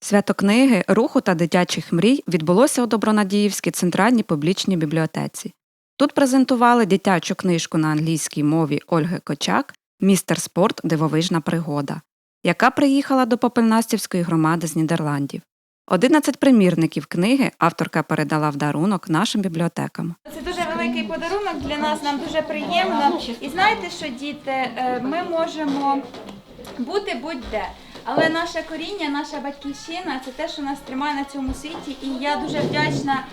Свято книги, руху та дитячих мрій відбулося у Добронадіївській центральній публічній бібліотеці. Тут презентували дитячу книжку на англійській мові Ольги Кочак Містер спорт Дивовижна пригода, яка приїхала до Попельнастівської громади з Нідерландів. 11 примірників книги авторка передала в дарунок нашим бібліотекам. Це дуже великий подарунок для нас, нам дуже приємно. І знаєте, що діти, е, ми можемо бути будь-де. Але наше коріння, наша батьківщина це те, що нас тримає на цьому світі. І я дуже вдячна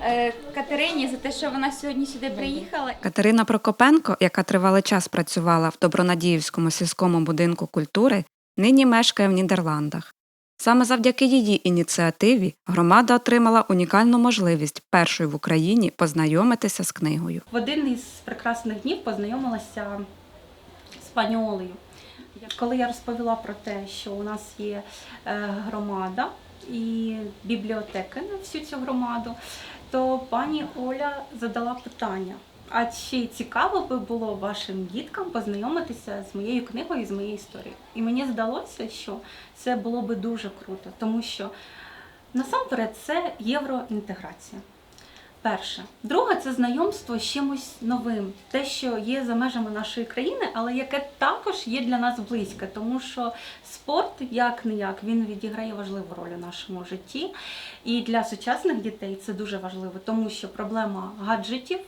е, Катерині за те, що вона сьогодні сюди приїхала. Катерина Прокопенко, яка тривалий час працювала в Добронадіївському сільському будинку культури, нині мешкає в Нідерландах. Саме завдяки її ініціативі громада отримала унікальну можливість першою в Україні познайомитися з книгою. В один із прекрасних днів познайомилася з пані Олею. Коли я розповіла про те, що у нас є е, громада і бібліотека на всю цю громаду, то пані Оля задала питання: а чи цікаво би було вашим діткам познайомитися з моєю книгою, з моєю історією? І мені здалося, що це було би дуже круто, тому що насамперед це євроінтеграція. Перше. Друге це знайомство з чимось новим, те, що є за межами нашої країни, але яке також є для нас близьке, тому що спорт, як не як, він відіграє важливу роль у нашому житті. І для сучасних дітей це дуже важливо, тому що проблема гаджетів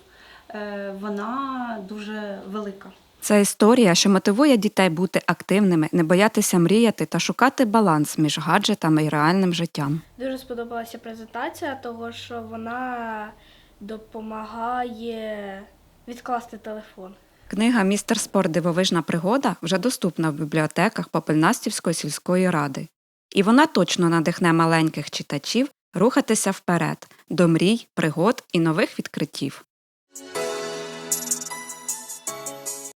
е, вона дуже велика. Це історія, що мотивує дітей бути активними, не боятися мріяти та шукати баланс між гаджетами і реальним життям. Дуже сподобалася презентація, того що вона допомагає відкласти телефон. Книга Містер спорт Дивовижна пригода вже доступна в бібліотеках Попельнастівської сільської ради. І вона точно надихне маленьких читачів рухатися вперед до мрій, пригод і нових відкриттів.